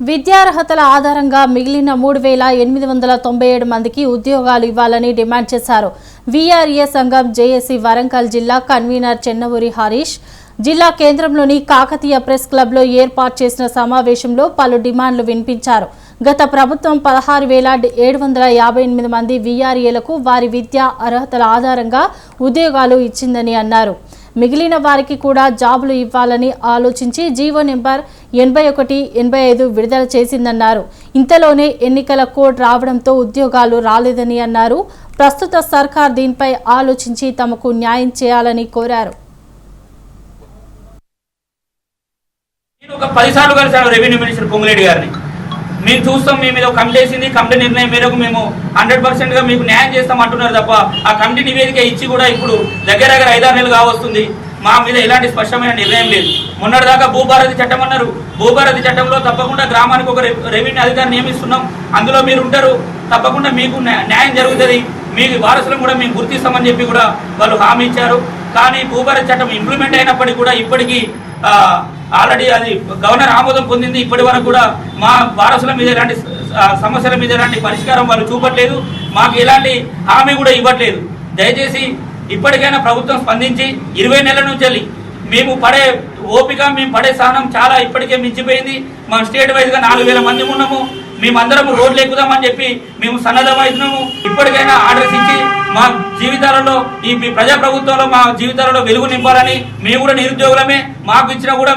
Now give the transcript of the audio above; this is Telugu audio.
విద్యార్హతల ఆధారంగా మిగిలిన మూడు వేల ఎనిమిది వందల తొంభై ఏడు మందికి ఉద్యోగాలు ఇవ్వాలని డిమాండ్ చేశారు. వీఆర్ఏ సంఘం జేఏసీ వరంగల్ జిల్లా కన్వీనర్ చెన్నవూరి హరీష్. జిల్లా కేంద్రంలోని కాకతీయ ప్రెస్ క్లబ్లో ఏర్పాటు చేసిన సమావేశంలో పలు డిమాండ్లు వినిపించారు. గత ప్రభుత్వం పదహారు వేల ఏడు వందల యాభై ఎనిమిది మంది వీఆర్ఏలకు వారి విద్యా అర్హతల ఆధారంగా ఉద్యోగాలు ఇచ్చిందని అన్నారు. మిగిలిన వారికి కూడా జాబులు ఇవ్వాలని ఆలోచించి జీవో నెంబర్ ఎనభై ఒకటి ఎనభై ఐదు విడుదల చేసిందన్నారు. ఇంతలోనే ఎన్నికల కోడ్ రావడంతో ఉద్యోగాలు రాలేదని అన్నారు. ప్రస్తుత సర్కార్ దీనిపై ఆలోచించి తమకు న్యాయం చేయాలని కోరారు. నేను ఒక పదిసార్లు కలిసాను రెవెన్యూ మినిస్టర్ పొంగులేడి గారిని. మేము చూస్తాం మీ మీద ఒక కమిటీ వేసింది కమిటీ నిర్ణయం మేరకు మేము హండ్రెడ్ పర్సెంట్గా మీకు న్యాయం చేస్తాం అంటున్నారు తప్ప ఆ కమిటీ నివేదిక ఇచ్చి కూడా ఇప్పుడు దగ్గర దగ్గర ఐదారు నెలలు కావస్తుంది. మా మీద ఎలాంటి స్పష్టమైన నిర్ణయం లేదు. మొన్నటిదాకా భూభారతి చట్టం అన్నారు. భూభారతి చట్టంలో తప్పకుండా గ్రామానికి ఒక రె- రెవెన్యూ అధికారి నియమిస్తున్నాం. అందులో మీరు ఉంటారు. తప్పకుండా మీకు న్యాయం జరుగుతుంది. మీ వారసులను కూడా మేము గుర్తిస్తామని చెప్పి కూడా వాళ్ళు హామీ ఇచ్చారు. కానీ భూభారతి చట్టం ఇంప్లిమెంట్ అయినప్పటికీ కూడా ఇప్పటికీ ఆల్రెడీ అది గవర్నర్ ఆమోదం పొందింది. ఇప్పటి వరకు కూడా మా వారసుల మీద ఎలాంటి సమస్యల మీద ఎలాంటి పరిష్కారం వాళ్ళు చూపట్లేదు. మాకు ఎలాంటి హామీ కూడా ఇవ్వట్లేదు. దయచేసి ఇప్పటికైనా ప్రభుత్వం స్పందించి ఇరవై నెలల నుంచి మేము పడే ఓపిక మేము పడే స్థానం చాలా ఇప్పటికే మించిపోయింది. మా స్టేట్ వైజ్గా నాలుగు వేల మంది ఉన్నాము. మేమందరం రోడ్లు ఎక్కుదామని చెప్పి మేము సన్నద్ధమవుతున్నాము. ఇప్పటికైనా ఆర్డర్స్ ఇచ్చి మా జీవితాలలో ఈ మీ ప్రజాప్రభుత్వంలో మా జీవితాలలో వెలుగు నింపాలని మేము కూడా నిరుద్యోగులమే. మాకు ఇచ్చినా కూడా